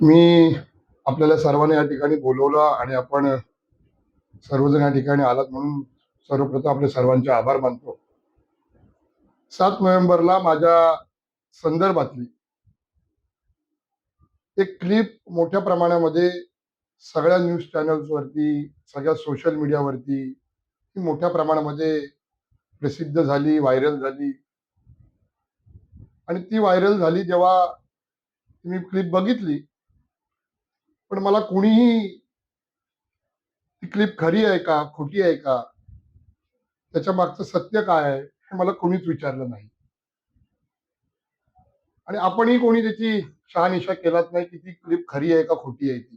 मी आपल्याला सर्वांना या ठिकाणी बोलवलं आणि आपण सर्वजण या ठिकाणी आलात म्हणून सर्वप्रथम आपले सर्वांचे आभार मानतो. सात नोव्हेंबरला माझ्या संदर्भातली एक क्लिप मोठ्या प्रमाणामध्ये सगळ्या न्यूज चॅनल्सवरती सगळ्या सोशल मीडियावरती ही मोठ्या प्रमाणामध्ये प्रसिद्ध झाली व्हायरल झाली. आणि ती व्हायरल झाली जेव्हा मी क्लिप बघितली पण मला कोणीही ती क्लिप खरी आहे का खोटी आहे का त्याच्या मागचं सत्य काय आहे हे मला कोणीच विचारलं नाही. आणि आपणही कोणी त्याची शहानिशा केलाच नाही की ती क्लिप खरी आहे का खोटी आहे ती.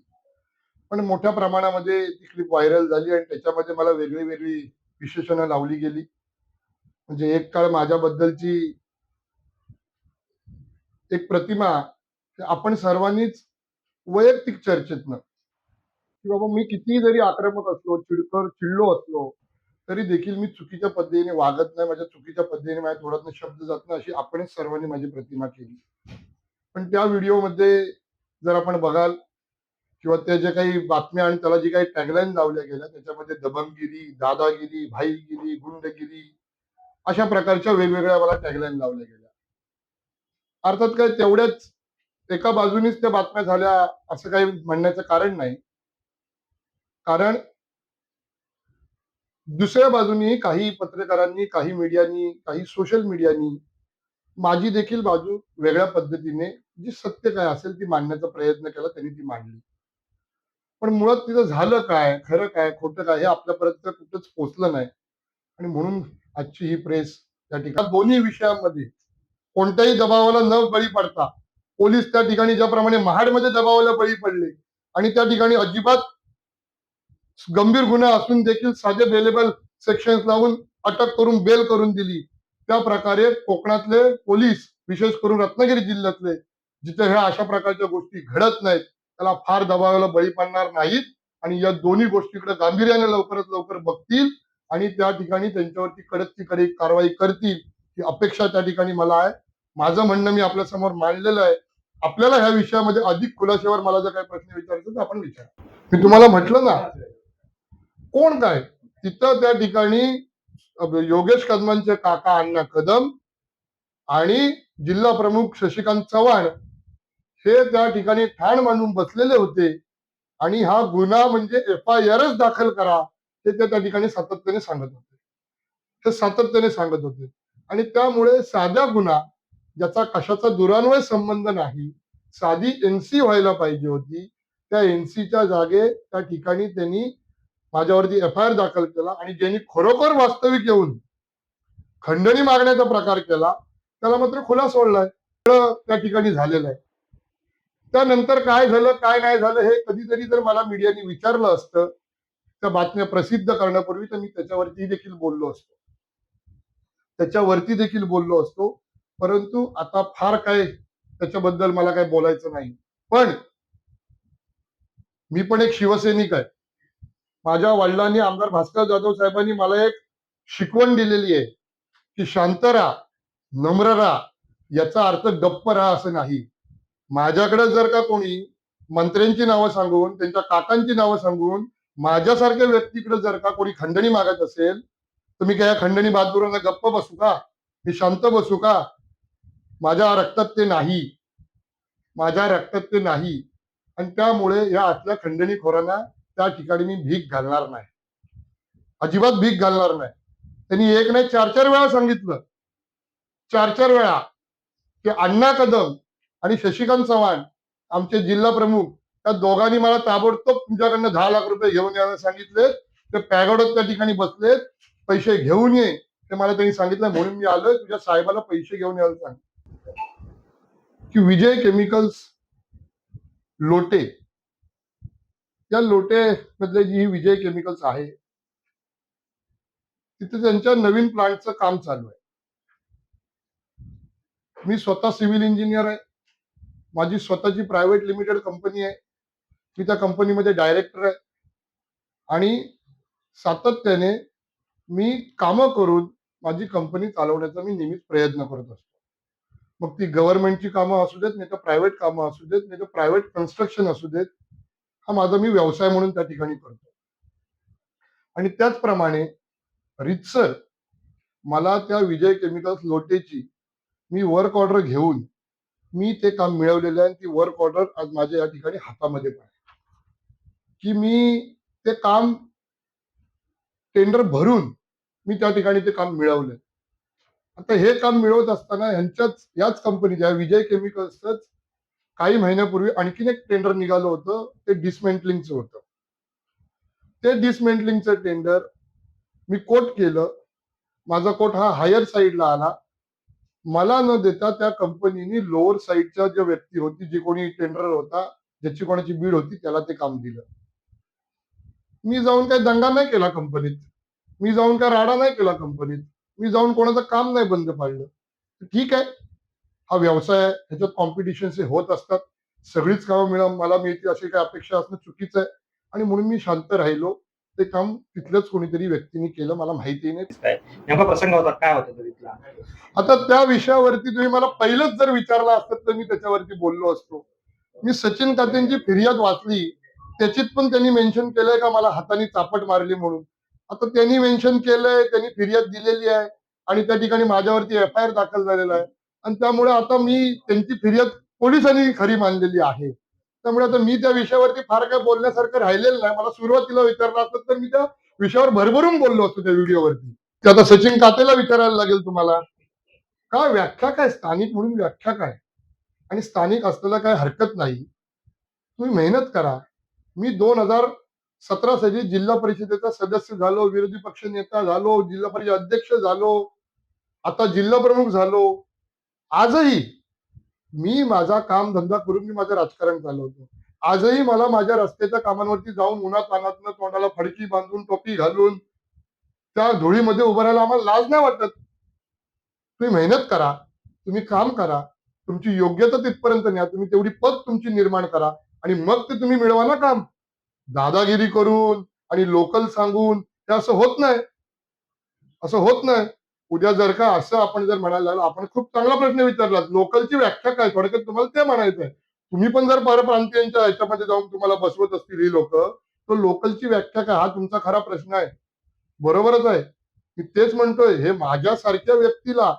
पण मोठ्या प्रमाणामध्ये ती क्लिप व्हायरल झाली आणि त्याच्यामध्ये मला वेगळी वेगळी विशेषणं लावली गेली. म्हणजे एक काळ माझ्याबद्दलची एक प्रतिमा आपण सर्वांनीच वैयक्तिक चर्चेतनं. की बाबा मी कितीही जरी आक्रमक असलो चिडकर चिडलो असलो तरी देखील मी चुकीच्या पद्धतीने वागत नाही माझ्या चुकीच्या पद्धतीने माझ्या तोंडातनं शब्द जात नाही अशी आपणच सर्वांनी माझी प्रतिमा केली. पण त्या व्हिडिओमध्ये जर आपण बघाल किंवा त्या ज्या काही बातम्या आणि त्याला जी काही टॅगलाईन लावल्या गेल्या त्याच्यामध्ये दबंगगिरी दादागिरी भाईगिरी गुंडगिरी अशा प्रकारच्या वेगवेगळ्या मला टॅगलाईन लावल्या गेल्या. अर्थात काय तेवढ्याच एका बाजूनीच त्या बातम्या झाल्या असं काही म्हणण्याचं कारण नाही. कारण दुसऱ्या बाजूनी काही पत्रकारांनी काही मीडियानी काही सोशल मीडियानी माझी देखील बाजू वेगळ्या पद्धतीने जी सत्य काय असेल ती मांडण्याचा प्रयत्न केला त्यांनी ती मांडली. पण मुळात तिथं झालं काय खरं काय खोटं काय हे आपल्यापर्यंत कुठंच पोचलं नाही. आणि म्हणून आजची ही प्रेस त्या ठिकाणी. दोन्ही विषयांमध्ये कोणत्याही दबावाला न बळी पडता पोलीस त्या ठिकाणी ज्याप्रमाणे महाडमध्ये दबावाला बळी पडले आणि त्या ठिकाणी अजिबात गंभीर गुन्हा असून देखील साधे बेलेबल सेक्शन लावून अटक करून बेल करून दिली. त्या प्रकारे कोकणातले पोलीस विशेष करून रत्नागिरी जिल्ह्यातले जिथे ह्या अशा प्रकारच्या गोष्टी घडत नाहीत त्याला फार दबावाला बळी पडणार नाहीत आणि या दोन्ही गोष्टीकडे गांभीर्याने लवकरात लवकर बघतील आणि त्या ठिकाणी त्यांच्यावरती कडकची कडक कारवाई करतील ही अपेक्षा त्या ठिकाणी मला आहे. माझं म्हणणं मी आपल्यासमोर मांडलेलं आहे. आपल्याला ह्या विषयामध्ये अधिक खुलाशेवर मला जर काही प्रश्न विचारायचे तर आपण विचार. मी तुम्हाला म्हटलं ना कोण काय? तिथं त्या ठिकाणी योगेश कदमांचे काका अण्णा कदम आणि जिल्हा प्रमुख शशिकांत चव्हाण हे त्या ठिकाणी ठाण मांडून बसलेले होते. आणि हा गुन्हा म्हणजे एफ आय आरच दाखल करा हे ते त्या ठिकाणी सातत्याने सांगत होते. ते सातत्याने सांगत होते. आणि त्यामुळे साधा गुन्हा ज्याचा कशाचा दुरान्वय संबंध नाही साधी एनसी व्हायला पाहिजे होती. त्या एनसीच्या जागे त्या ठिकाणी त्यांनी माझ्यावरती एफ आय आर दाखल केला आणि ज्यांनी खरोखर वास्तविक येऊन खंडणी मागण्याचा प्रकार केला त्याला मात्र खुला सोडलाय त्या ठिकाणी झालेलं आहे. त्यानंतर काय झालं काय नाही झालं हे कधीतरी जर मला मीडियाने विचारलं असतं त्या बातम्या प्रसिद्ध करण्यापूर्वी तर मी त्याच्यावरती देखील बोललो असतो. त्याच्यावरती देखील बोललो असतो. परंतु आता फार काय त्याच्याबद्दल मला काही बोलायचं नाही. पण मी पण एक शिवसैनिक आहे. माझ्या वडिलांनी आमदार भास्कर जाधव साहेबांनी मला एक शिकवण दिलेली आहे की शांत राहा नम्र राहा याचा अर्थ गप्प राहा असं नाही. माझ्याकडे जर का कोणी मंत्र्यांची नावं सांगून त्यांच्या काकांची नावं सांगून माझ्यासारख्या व्यक्तीकडे जर का कोणी खंडणी मागत असेल तर मी काय खंडणी बहादुरांना गप्प बसू का? मी शांत बसू का? माझ्या रक्तात ते नाही. माझ्या रक्तात ते नाही. आणि त्यामुळे या असल्या खंडणीखोरांना त्या ठिकाणी मी भीक घालणार नाही. अजिबात भीक घालणार नाही. त्यांनी एक नाही चार चार वेळा सांगितलं. चार चार वेळा की अण्णा कदम आणि शशिकांत चव्हाण आमचे जिल्हा प्रमुख त्या दोघांनी मला ताबडतोब तुमच्याकडनं दहा लाख रुपये घेऊन यायला सांगितले. ते पॅगोडात त्या ठिकाणी बसलेत. पैसे घेऊन ये ते मला त्यांनी सांगितलं. म्हणून मी आलोय. तुझ्या साहेबाला पैसे घेऊन यायला सांगितलं. की विजय केमिकल्स लोटे. या लोटे मधले जी ही विजय केमिकल्स आहे तिथे त्यांच्या नवीन प्लांटचं काम चालू आहे. मी स्वतः सिव्हिल इंजिनियर आहे. माझी स्वतःची प्रायव्हेट लिमिटेड कंपनी आहे. मी त्या कंपनीमध्ये डायरेक्टर आहे. आणि सातत्याने मी कामं करून माझी कंपनी चालवण्याचा मी नेहमीच प्रयत्न करत असतो. मग ती गव्हर्नमेंटची कामं असू देत नाही तर प्रायव्हेट कामं असू देत नाही तर प्रायव्हेट कन्स्ट्रक्शन असू देत हा माझा मी व्यवसाय म्हणून त्या ठिकाणी करतो. आणि त्याचप्रमाणे रितसर मला त्या विजय केमिकल्स लोटेची मी वर्क ऑर्डर घेऊन मी ते काम मिळवलेलं आहे आणि ती वर्क ऑर्डर आज माझ्या या ठिकाणी हातामध्ये पण आहे की मी ते काम टेंडर भरून मी त्या ठिकाणी ते काम मिळवलंय. आता हे काम मिळवत असताना ह्यांच्याच याच कंपनीच्या विजय केमिकल्सच काही महिन्यापूर्वी आणखीन एक टेंडर निघालं होतं ते डिसमेंटलिंगचं होतं. ते डिसमेंटलिंगचं टेंडर मी कोट केलं. माझा कोट हा हायर साईडला आला. मला न देता त्या कंपनीने लोअर साईडच्या ज्या व्यक्ती होती जी कोणी टेंडर होता ज्याची कोणाची बीड होती त्याला ते काम दिलं. मी जाऊन काही दंगा नाही केला कंपनीत मी जाऊन काय राडा नाही केला कंपनीत मी जाऊन कोणाचं काम नाही बंद पाडलं. ठीक आहे. हा व्यवसाय आहे. ह्याच्यात कॉम्पिटिशन हे होत असतात. सगळीच कामं मिळा मला मिळतील अशी काही अपेक्षा असणं चुकीचं आहे. आणि म्हणून मी शांत राहिलो. ते काम तिथल्याच कोणीतरी व्यक्तीने केलं. मला माहिती नाही. नेमका प्रसंग होता. काय होता तिथला? आता त्या विषयावरती तुम्ही मला पहिलंच जर विचारलं असतं तर मी त्याच्यावरती बोललो असतो. मी सचिन कातेंची फिर्याद वाचली. त्याच्यात पण त्यांनी मेन्शन केलंय का? मला हाताने चापट मारली म्हणून. आता त्यांनी मेन्शन केलंय त्यांनी फिर्याद दिलेली आहे आणि त्या ठिकाणी माझ्यावरती एफ आय आर दाखल झालेला आहे. आणि त्यामुळे आता मी त्यांची फिर्याद पोलिसांनी खरी मानलेली आहे. त्यामुळे आता मी त्या विषयावरती फार काय बोलण्यासारखं राहिलेलं नाही. मला सुरुवातीला विचारलं असतं तर मी त्या विषयावर भरभरून बोललो असतो त्या व्हिडिओवरती. ते आता सचिन कातेला विचारायला लागेल तुम्हाला. काय व्याख्या काय? स्थानिक म्हणून व्याख्या काय? आणि स्थानिक असलेला काय हरकत नाही. तुम्ही मेहनत करा. मी दोन हजार सतरा साली जिल्हा परिषदेचा सदस्य झालो विरोधी पक्ष नेता झालो जिल्हा परिषद अध्यक्ष झालो आता जिल्हा प्रमुख झालो. आजही मी माझा काम धंदा करून मी माझं राजकारण चालवतो. आजही मला माझ्या रस्त्याच्या कामांवरती जाऊन उन्हात अनातनं तोंडाला फडकी बांधून टोपी घालून त्या धुळीमध्ये उभं राहायला आम्हाला लाज नाही वाटत. तुम्ही मेहनत करा तुम्ही काम करा तुमची योग्यता तिथपर्यंत न्या तुम्ही तेवढी पद तुमची निर्माण करा आणि मग ते तुम्ही मिळवा ना काम. दादागिरी करून आणि लोकल सांगून हे असं होत नाही. असं होत नाही. उद्या जर का असं आपण जर म्हणायला लागलो आपण खूप चांगला प्रश्न विचारला लोकलची व्याख्या काय? थोडक्यात तुम्हाला ते म्हणायचं आहे तुम्ही पण जर परप्रांतीयांच्या ह्याच्यामध्ये जाऊन तुम्हाला बसवत असतील ही लोक तर लोकलची व्याख्या काय? हा तुमचा खरा प्रश्न आहे. बरोबरच आहे. मी तेच म्हणतोय हे माझ्यासारख्या व्यक्तीला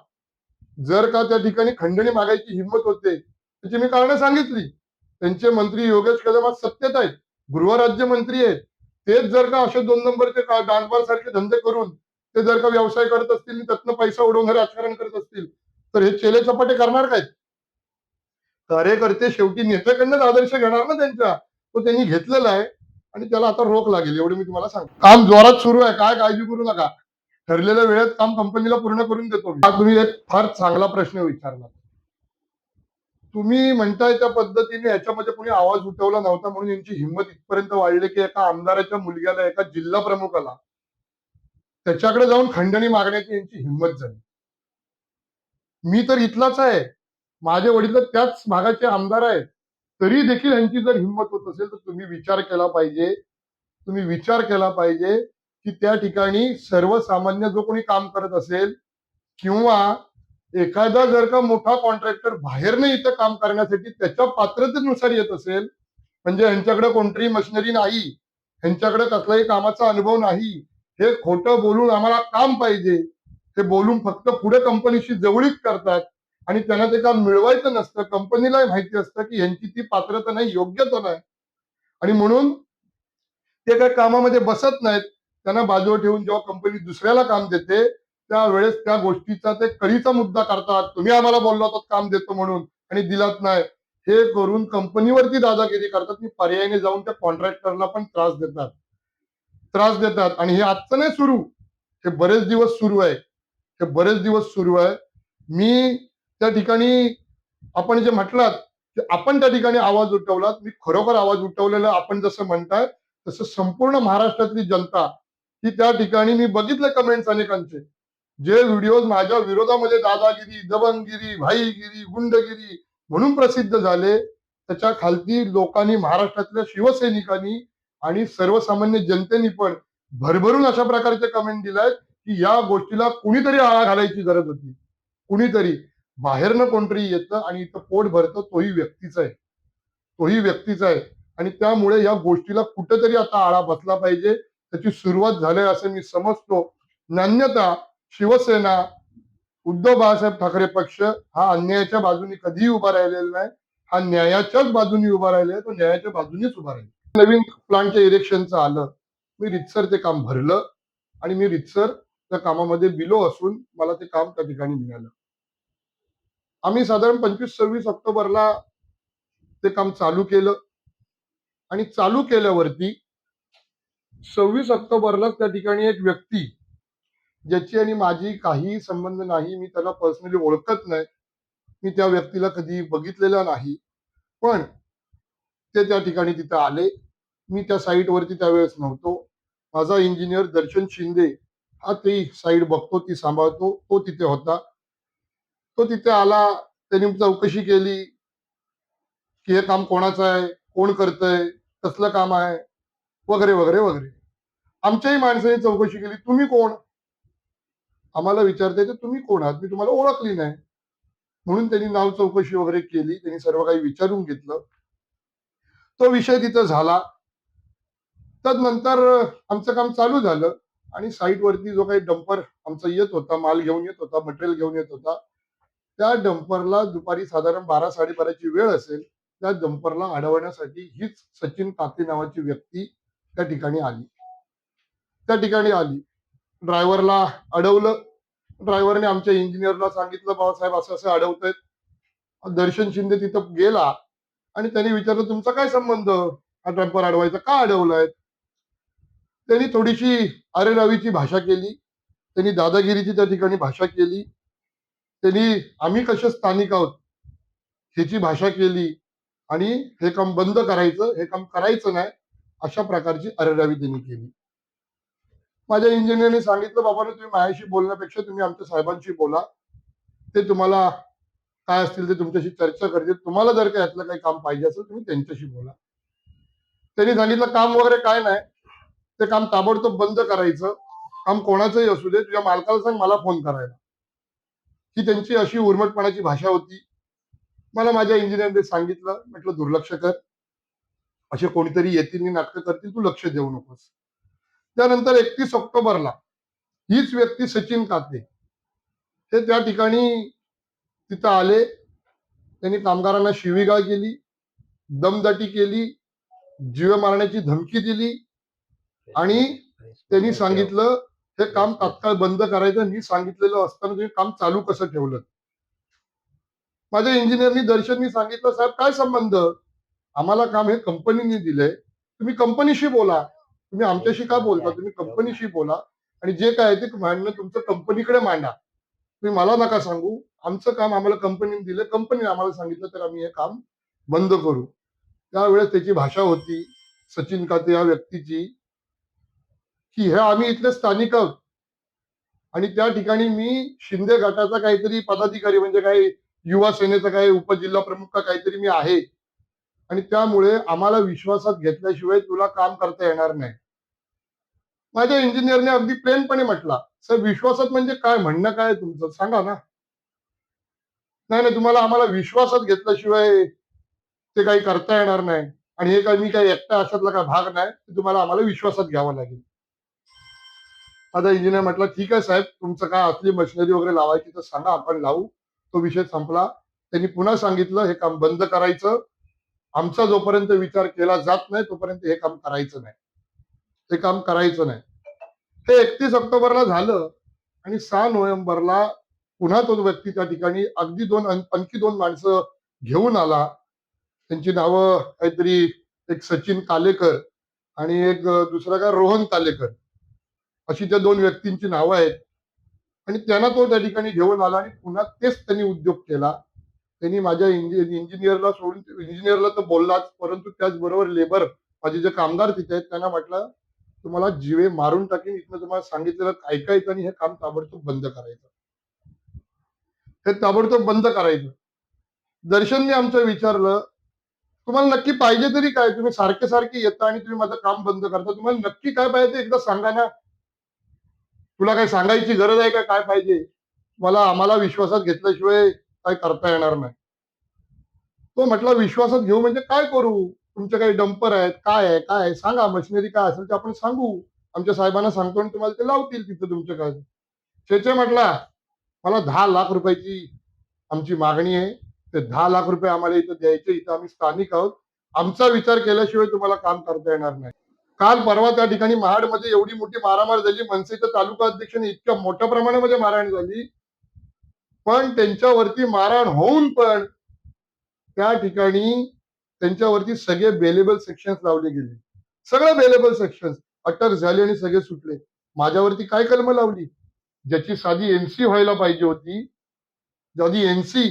जर का त्या ठिकाणी खंडणी मागायची हिंमत होते त्याची मी कारण सांगितली. त्यांचे मंत्री योगेश कदम आज सत्तेत आहेत. गृहराज्य मंत्री आहेत. तेच जर का असे दोन नंबरचे का- सारखे धंदे करून ते जर का व्यवसाय करत असतील त्यातनं पैसा उडवून राजकारण करत असतील तर हे चेले चपाटे करणार काय? कार्यकर्ते शेवटी नेत्याकडनंच आदर्श घेणार ना त्यांचा? तो त्यांनी घेतलेला आहे आणि त्याला आता रोख लागेल एवढं मी तुम्हाला सांगतो. काम जोरात सुरू आहे काय काळजी करू नका. ठरलेल्या वेळेत काम कंपनीला पूर्ण करून देतो हा तुम्ही एक फार चांगला प्रश्न विचारला. तुम्ही म्हणताय त्या पद्धतीने याच्यामध्ये कोणी आवाज उठवला नव्हता म्हणून यांची हिंमत इथपर्यंत वाढली की एका आमदाराच्या मुलग्याला एका जिल्हा प्रमुखाला त्याच्याकडे जाऊन खंडणी मागण्याची यांची हिंमत झाली. मी तर इथलाच आहे. माझे वडील तर त्याच भागाचे आमदार आहेत. तरी देखील यांची जर हिंमत होत असेल तर तुम्ही विचार केला पाहिजे. तुम्ही विचार केला पाहिजे की त्या ठिकाणी सर्वसामान्य जो कोणी काम करत असेल किंवा एखादा जर का मोठा कॉन्ट्रॅक्टर बाहेरनं इथं काम करण्यासाठी त्याच्या पात्रतेनुसार येत असेल म्हणजे यांच्याकडे कोणतीही मशिनरी नाही यांच्याकडे कसलाही कामाचा अनुभव नाही हे खोटं बोलून आम्हाला काम पाहिजे ते बोलून फक्त पुढे कंपनीशी जवळीक करतात आणि त्यांना ते काम मिळवायचं नसतं. कंपनीलाही माहिती असतं की यांची ती पात्रता नाही योग्यता नाही. आणि म्हणून ते काही कामामध्ये बसत नाहीत त्यांना बाजूवर ठेवून जेव्हा कंपनी दुसऱ्याला काम देते त्यावेळेस त्या गोष्टीचा ते कळीचा मुद्दा करतात. तुम्ही आम्हाला बोललो होतात काम देतो म्हणून आणि दिलात नाही. हे करून कंपनीवरती दादागिरी करतात की पर्यायाने जाऊन त्या कॉन्ट्रॅक्टरला पण त्रास देतात. त्रास देतात. आणि हे आजचं नाही सुरू. हे बरेच दिवस सुरू आहे. हे बरेच दिवस सुरू आहे. मी त्या ठिकाणी आपण जे म्हटलात की आपण त्या ठिकाणी आवाज उठवलात मी खरोखर आवाज उठवलेला आपण जसं म्हणताय तसं संपूर्ण महाराष्ट्रातली जनता ही त्या ठिकाणी मी बघितलं कमेंट्स अनेकांचे. जे व्हिडिओ माझ्या विरोधामध्ये दादागिरी दबनगिरी भाईगिरी गुंडगिरी म्हणून प्रसिद्ध झाले त्याच्या खालती लोकांनी महाराष्ट्रातल्या शिवसैनिकांनी आणि सर्वसामान्य जनतेने पण भरभरून अशा प्रकारचे कमेंट दिलायत की या गोष्टीला कुणीतरी आळा घालायची गरज होती. कुणीतरी. बाहेरनं कोणतरी येतं आणि इथं पोट भरतं तोही व्यक्तीचा आहे. तोही व्यक्तीचा आहे. आणि त्यामुळे या गोष्टीला कुठेतरी आता आळा बसला पाहिजे. त्याची सुरुवात झाली असं मी समजतो. नान्यता शिवसेना उद्धव बाळासाहेब ठाकरे पक्ष हा अन्यायाच्या बाजूने कधीही उभा राहिलेला नाही. हा न्यायाच्याच बाजूने उभा राहिले तो न्यायाच्या बाजूनेच उभा राहील. नवीन प्लांटच्या इलेक्शनचं आलं. मी रितसर ते काम भरलं आणि मी रितसर त्या कामामध्ये बिलो असून मला ते काम त्या ठिकाणी मिळालं. आम्ही साधारण पंचवीस सव्वीस ऑक्टोबरला ते काम चालू केलं. आणि चालू केल्यावरती सव्वीस ऑक्टोबरला त्या ठिकाणी एक व्यक्ती ज्याची आणि माझी काही संबंध नाही मी त्याला पर्सनली ओळखत नाही. मी त्या व्यक्तीला कधी बघितलेला नाही. पण ते त्या ठिकाणी तिथं आले. मी त्या साईटवरती त्यावेळेस नव्हतो. माझा इंजिनियर दर्शन शिंदे हा ती साईट बघतो ती सांभाळतो. तो तिथे होता. तो तिथे आला. त्यांनी चौकशी केली. की हे काम कोणाचं आहे? कोण करतंय? कसलं काम आहे? वगैरे वगैरे वगैरे. आमच्याही माणसाने चौकशी केली. तुम्ही कोण? आम्हाला विचारते तर तुम्ही कोण आहात? मी तुम्हाला ओळखली नाही. म्हणून त्यांनी नाव चौकशी वगैरे केली त्यांनी सर्व काही विचारून घेतलं. तो विषय तिथं झाला. तदनंतर आमचं काम चालू झालं आणि साईटवरती जो काही डंपर आमचा येत होता माल घेऊन येत होता मटेरियल घेऊन येत होता त्या डंपरला दुपारी साधारण बारा साडेबाराची वेळ असेल त्या डंपरला अडवण्यासाठी हीच सचिन काते नावाची व्यक्ती त्या ठिकाणी आली. त्या ठिकाणी आली. ड्रायव्हरला अडवलं. ड्रायव्हरने आमच्या इंजिनियरला सांगितलं बाबासाहेब असं असं अडवतायत दर्शन शिंदे तिथं गेला आणि त्यांनी विचारलं तुमचा काय संबंध? हा डंपर अडवायचा का अडवलाय? त्यांनी थोडीशी अरेरावीची भाषा केली. त्यांनी दादागिरीची त्या ठिकाणी भाषा केली. त्यांनी आम्ही कसे स्थानिक आहोत? ह्याची भाषा केली. आणि हे काम बंद करायचं हे काम करायचं नाही अशा प्रकारची अरेरावी त्यांनी केली. माझ्या इंजिनियरने सांगितलं बाबा तुम्ही माझ्याशी बोलण्यापेक्षा तुम्ही आमच्या साहेबांशी बोला. ते तुम्हाला काय असतील ते तुमच्याशी चर्चा करतील. तुम्हाला जर का यातलं काही काम पाहिजे असेल तुम्ही त्यांच्याशी बोला. त्यांनी सांगितलं काम वगैरे काय नाही. ते काम ताबडतोब बंद करायचं. काम कोणाचंही असू दे तुझ्या मालकाला सांग मला फोन करायला. ही त्यांची अशी उर्मटपणाची भाषा होती. मला माझ्या इंजिनियरने सांगितलं म्हटलं दुर्लक्ष कर. असे कोणीतरी येतील नाटकं करतील तू लक्ष देऊ नकोस. त्यानंतर एकतीस ऑक्टोबरला हीच व्यक्ती सचिन काते हे त्या ठिकाणी तिथं आले. त्यांनी कामगारांना शिवीगाळ केली दमदाटी केली जीव मारण्याची धमकी दिली आणि त्यांनी सांगितलं हे काम तात्काळ बंद करायचं. मी सांगितलेलं असताना तुम्ही काम चालू कसं ठेवलं? माझ्या इंजिनियरनी दर्शननी सांगितलं साहेब काय संबंध? आम्हाला काम हे कंपनीने दिलंय. तुम्ही कंपनीशी बोला. तुम्ही आमच्याशी का बोलता? तुम्ही कंपनीशी बोला. आणि जे काय आहे ते मांडणं तुमचं कंपनीकडे मांडा. तुम्ही मला नका सांगू. आमचं काम आम्हाला कंपनीने दिलं. कंपनीने आम्हाला सांगितलं तर आम्ही हे काम बंद करू. त्यावेळेस त्याची भाषा होती. सचिन काते या व्यक्तीची. की हे आम्ही इथले स्थानिक आहोत. आणि त्या ठिकाणी मी शिंदे गटाचा काहीतरी पदाधिकारी म्हणजे काही युवा सेनेचा काही उपजिल्हा प्रमुख का काहीतरी मी आहे. आणि त्यामुळे आम्हाला विश्वासात घेतल्याशिवाय तुला काम करता येणार नाही. माझ्या इंजिनियरने अगदी प्लेनपणे म्हटला सर विश्वासात म्हणजे काय? म्हणणं काय तुमचं? सांगा ना. नाही नाही तुम्हाला आम्हाला विश्वासात घेतल्याशिवाय ते काही करता येणार नाही. आणि हे काही मी काही एकटा अशातला काय भाग नाही ते तुम्हाला आम्हाला विश्वासात घ्यावं लागेल. आता इंजिनियर म्हटलं ठीक आहे साहेब तुमचं काय असली मशिनरी वगैरे लावायची तर सांगा आपण लावू. तो विषय संपला. त्यांनी पुन्हा सांगितलं हे काम बंद करायचं. आमचा जोपर्यंत विचार केला जात नाही तोपर्यंत हे काम करायचं नाही. हे काम करायचं नाही. ते एकतीस ऑक्टोबरला झालं आणि सहा नोव्हेंबरला पुन्हा तो व्यक्ती त्या ठिकाणी अगदी दोन आणखी दोन माणसं घेऊन आला. त्यांची नावं काहीतरी एक सचिन कालेकर आणि एक दुसरा काय रोहन कालेकर. अशी त्या दोन व्यक्तींची नावं आहेत. आणि त्यांना तो त्या ठिकाणी घेऊन आला आणि पुन्हा तेच त्यांनी उद्योग केला. त्यांनी माझ्या इंजि- इंजिनियरला सोडून इंजिनियरला तर बोललाच परंतु त्याचबरोबर लेबर माझे जे कामगार तिथे आहेत त्यांना म्हटलं तुम्हाला जिवे मारून टाकेन इथनं तुम्हाला सांगितलेलं ऐकायचं आणि हे काम ताबडतोब बंद करायचं. हे ताबडतोब बंद करायचं. दर्शनने आमचं विचारलं तुम्हाला नक्की पाहिजे तरी काय? तुम्ही सारखे सारखे येता आणि तुम्ही माझं काम बंद करता. तुम्हाला नक्की काय पाहिजे एकदा सांगा ना. तुला काय सांगायची गरज आहे का? काय पाहिजे? मला आम्हाला विश्वासात घेतल्याशिवाय काय करता येणार नाही. तो म्हटला विश्वासात घेऊ म्हणजे काय करू? तुमचे काही डंपर आहेत काय आहे काय आहे सांगा. मशिनरी काय असेल ते आपण सांगू. आमच्या साहेबांना सांगतो आणि तुम्हाला ते लावतील तिथं तुमच्या काय चेचे म्हटला मला दहा लाख रुपयाची आमची मागणी आहे. ते दहा लाख रुपये आम्हाला इथं द्यायचे इथं आम्ही स्थानिक आहोत. आमचा विचार केल्याशिवाय तुम्हाला काम करता येणार नाही. काल परवा त्या ठिकाणी महाडमध्ये एवढी मोठी मारामार झाली. मनसेच्या तालुका अध्यक्षाने इतक्या मोठ्या प्रमाणामध्ये मारहाण झाली. पण त्यांच्यावरती मारहाण होऊन पण त्या ठिकाणी त्यांच्यावरती सगळे बेलेबल सेक्शन्स लावले गेले. सगळे बेलेबल सेक्शन्स अटक झाले आणि सगळे सुटले. माझ्यावरती काय कलम लावली? ज्याची साधी एनसी व्हायला पाहिजे होती. ज्याची एनसी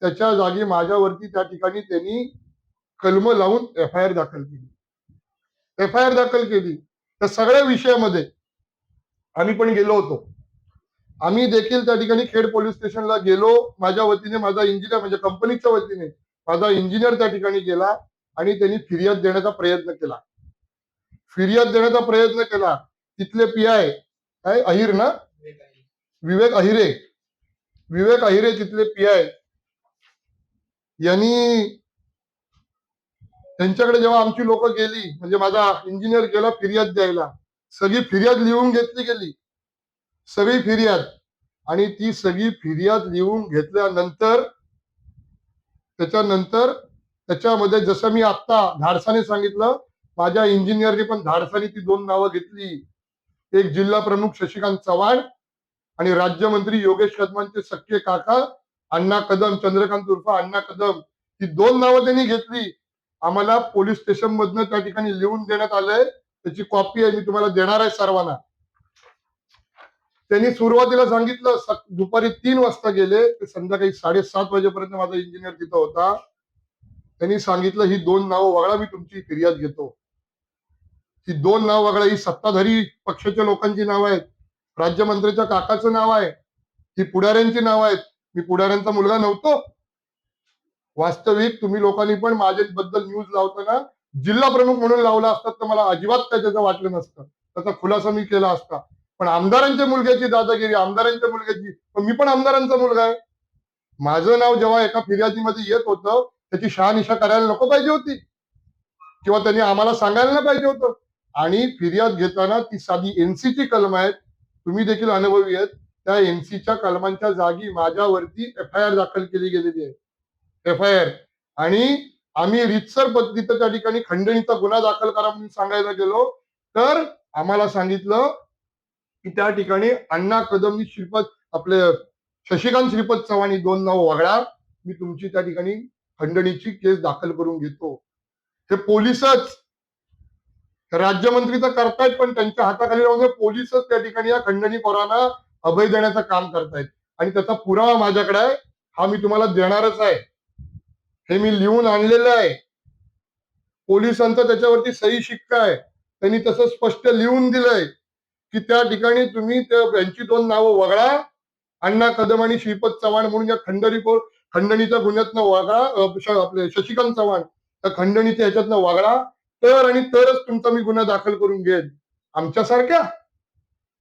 त्याच्या जागी माझ्यावरती त्या ठिकाणी त्यांनी कलम लावून एफ आय आर दाखल केली. एफ आय आर दाखल केली. त्या सगळ्या विषयामध्ये आम्ही पण गेलो होतो. आम्ही देखील त्या ठिकाणी खेड पोलीस स्टेशनला गेलो. माझ्या वतीने माझा इंजिनियर म्हणजे कंपनीच्या वतीने माझा इंजिनियर त्या ठिकाणी गेला आणि त्यांनी फिर्याद देण्याचा प्रयत्न केला. फिर्याद देण्याचा प्रयत्न केला. तिथले पी आय काय? अहिर ना? विवेक अहिरे. विवेक अहिरे तिथले पी आय यांनी त्यांच्याकडे जेव्हा आमची लोक गेली म्हणजे माझा इंजिनियर गेला फिर्याद द्यायला. सगळी फिर्याद लिहून घेतली गेली. सगळी फिर्याद. आणि ती सगळी फिर्याद लिहून घेतल्यानंतर त्याच्यानंतर त्याच्यामध्ये जसं मी आत्ता धाडसाने सांगितलं माझ्या इंजिनियरने पण धाडसाने ती दोन नावं घेतली. एक जिल्हा प्रमुख शशिकांत चव्हाण आणि राज्यमंत्री योगेश कदमांचे सख्खे काका अण्णा कदम चंद्रकांत उर्फ अण्णा कदम. ही दोन नावं त्यांनी घेतली. आम्हाला पोलीस स्टेशन मधनं त्या ठिकाणी लिहून देण्यात आलंय. त्याची कॉपी आहे मी तुम्हाला देणार आहे सर्वांना. त्यांनी सुरुवातीला सांगितलं दुपारी तीन वाजता गेले ते संध्याकाळी साडेसात वाजेपर्यंत माझा इंजिनियर तिथं होता. त्यांनी सांगितलं ही दोन नावं वगळा मी तुमची फिर्याद घेतो. ही दोन नाव वगळा ही सत्ताधारी पक्षाच्या लोकांची नाव आहेत राज्यमंत्र्याच्या काकाचं नाव आहे ही पुढाऱ्यांची नाव आहेत. मी पुढाऱ्यांचा मुलगा नव्हतो. वास्तविक तुम्ही लोकांनी पण माझ्याबद्दल न्यूज लावताना जिल्हा प्रमुख म्हणून लावला असतात तर मला अजिबात त्याच्याचं वाटलं नसतं. त्याचा खुलासा मी केला असता. पण आमदारांच्या मुलग्याची दादागिरी आमदारांच्या मुलग्याची पण मी पण आमदारांचा मुलगा आहे. माझं नाव जेव्हा एका फिर्यादीमध्ये येत होतं त्याची शहानिशा करायला नको पाहिजे होती. किंवा त्यांनी आम्हाला सांगायला पाहिजे होतं. आणि फिर्याद घेताना ती साधी एनसीची कलम आहेत. तुम्ही देखील अनुभवी आहेत. त्या एनसीच्या कलमांच्या जागी माझ्यावरती एफ आय आर दाखल केली गेलेली आहे. F I R. आणि आम्ही रितसर पद्धतीचं त्या ठिकाणी खंडणीचा गुन्हा दाखल करा म्हणून सांगायला गेलो. तर आम्हाला सांगितलं की त्या ठिकाणी अण्णा कदमनी श्रीपद आपले शशिकांत श्रीपद चव्हाण ही दोन नाव वगळा. मी तुमची त्या ठिकाणी खंडणीची केस दाखल करून घेतो. हे पोलीसच राज्यमंत्री तर करतायत पण त्यांच्या हाताखाली राहून पोलिसच पोलीसच त्या ठिकाणी या खंडणी पोरांना अभय देण्याचं काम करतायत. आणि त्याचा पुरावा माझ्याकडे आहे. हा मी तुम्हाला देणारच आहे. हे मी लिहून आणलेलं आहे. पोलिसांचा त्याच्यावरती सही शिक्का आहे. त्यांनी तसं स्पष्ट लिहून दिलंय. की त्या ठिकाणी तुम्ही त्यांची दोन नावं वगळा. अण्णा कदम आणि श्रीपद चव्हाण म्हणून या खंडणी खंडणीच्या गुन्ह्यातनं वगळा आपले शशिकांत चव्हाण त्या खंडणीच्या ह्याच्यातनं वगळा. तर आणि तरच तुमचा मी गुन्हा दाखल करून घेईन. आमच्यासारख्या?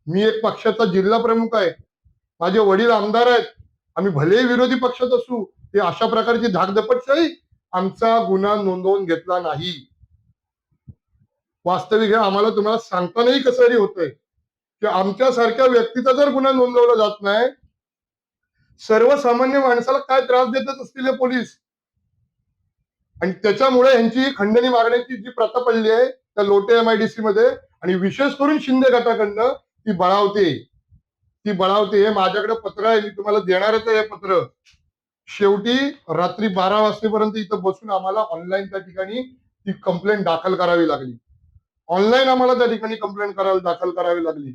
मी एक पक्षाचा जिल्हा प्रमुख आहे. माझे वडील आमदार आहेत. आम्ही भलेही विरोधी पक्षात असू ते अशा प्रकारची धाकधपटशाही आमचा गुन्हा नोंदवून घेतला नाही. वास्तविक हे आम्हाला तुम्हाला सांगतानाही कसरी होतंय. की आमच्यासारख्या व्यक्तीचा जर गुन्हा नोंदवला जात नाही सर्वसामान्य माणसाला काय त्रास देतच असतील हे पोलीस? आणि त्याच्यामुळे यांची खंडणी मागण्याची जी प्रथा पडली आहे त्या लोटे एम आयडीसी मध्ये आणि विशेष करून शिंदे गटाकडनं ती बळावते. ती बळावते. हे माझ्याकडे पत्र आहे मी तुम्हाला देणारच आहे हे पत्र. शेवटी रात्री बारा वाजतेपर्यंत इथं बसून आम्हाला ऑनलाईन त्या ठिकाणी ती कंप्लेंट दाखल करावी लागली. ऑनलाईन आम्हाला त्या ठिकाणी कंप्लेंट करावी दाखल करावी लागली.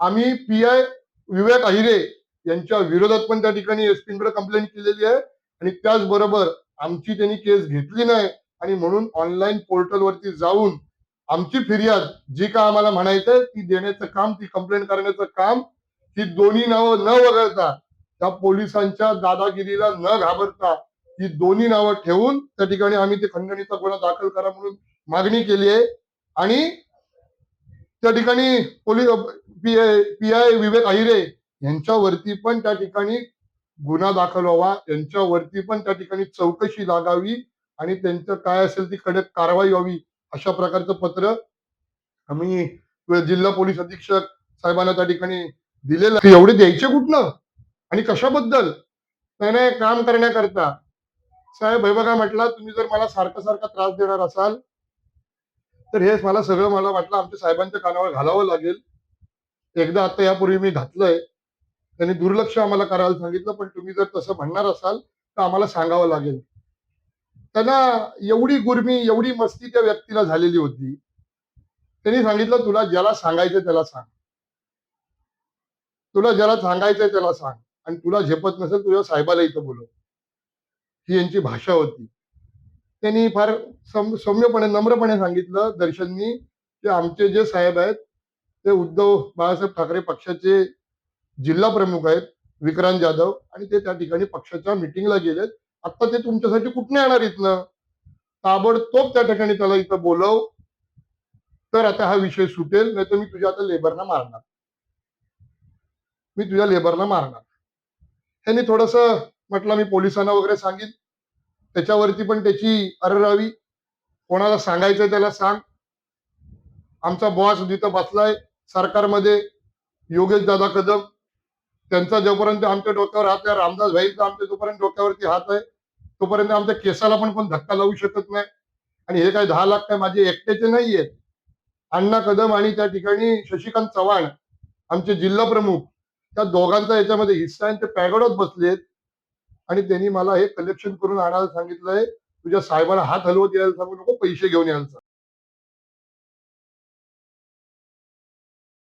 आम्ही पी आय विवेक अहिरे यांच्या विरोधात पण त्या ठिकाणी एसपीकडे कंप्लेंट केलेली आहे. आणि त्याचबरोबर आमची त्यांनी केस घेतली नाही. आणि म्हणून ऑनलाईन पोर्टलवरती जाऊन आमची फिर्याद जी का आम्हाला म्हणायचंय ती देण्याचं काम ती कंप्लेंट करण्याचं काम ही दोन्ही नावं न वगळता त्या पोलिसांच्या दादागिरीला न घाबरता ही दोन्ही नावं ठेवून त्या ठिकाणी आम्ही ते खंडणीचा गुन्हा दाखल करा म्हणून मागणी केली आहे. आणि त्या ठिकाणी police P I Vivek Ahire यांच्यावरती पण त्या ठिकाणी गुन्हा दाखल व्हावा. यांच्यावरती पण त्या ठिकाणी चौकशी लागावी आणि त्यांचं काय असेल ती कडक कारवाई व्हावी अशा प्रकारचं पत्र आम्ही जिल्हा पोलीस अधीक्षक साहेबांना त्या ठिकाणी दिलेलं एवढे द्यायचे कुठनं? आणि कशाबद्दल? नाही नाही काम करण्याकरता. साहेब हे बघा म्हटलं तुम्ही जर मला सारखा सारखा त्रास देणार असाल तर हे मला सगळं मला वाटलं आमच्या साहेबांच्या कानावर घालावं लागेल. एकदा आता यापूर्वी मी घातलंय. त्यांनी दुर्लक्ष आम्हाला करायला सांगितलं पण तुम्ही जर तसं म्हणणार असाल तर आम्हाला सांगावं लागेल. त्यांना एवढी गुरमी एवढी मस्ती त्या व्यक्तीला झालेली होती. त्यांनी सांगितलं तुला ज्याला सांगायचं त्याला सांग. तुला ज्याला सांगायचंय त्याला सांग. आणि तुला झेपत नसेल तुझ्या साहेबाला इथं बोलव. ही यांची भाषा होती. त्यांनी फार सम- सौम्यपणे नम्रपणे सांगितलं दर्शननी की आमचे जे साहेब आहेत ते उद्धव बाळासाहेब ठाकरे पक्षाचे जिल्हा प्रमुख आहेत विक्रांत जाधव आणि ते त्या ठिकाणी पक्षाच्या मिटिंगला गेलेत. आता ते तुमच्यासाठी कुठनं येणार इथनं? ताबडतोब त्या ठिकाणी त्याला इथं बोलव. तर आता हा विषय सुटेल नाही तर मी तुझ्या आता लेबरना मारणार. मी तुझ्या लेबरला मारणार. त्यांनी थोडस म्हटलं मी पोलिसांना वगैरे सांगितलं त्याच्यावरती पण त्याची अररावी. कोणाला सांगायचंय त्याला सांग. आमचा बॉस जिथं बसलाय सरकारमध्ये योगेश दादा कदम त्यांचा जोपर्यंत आमच्या डोक्यावर हात आहे रामदास भाईंचा आमच्या जोपर्यंत डोक्यावरती हात आहे तोपर्यंत आमच्या केसाला पण पण धक्का लावू शकत नाही. आणि हे काय दहा लाख काय माझे एकट्याचे नाहीयेत अण्णा कदम आणि त्या ठिकाणी शशिकांत चव्हाण आमचे जिल्हा प्रमुख त्या दोघांचा याच्यामध्ये हिस्सा आहे ते पॅगोडात बसलेत. आणि त्यांनी मला हे कलेक्शन करून आणायला सांगितलंय. तुझ्या साहेबाला हात हलवत यायला सांगू नको पैसे घेऊन यायला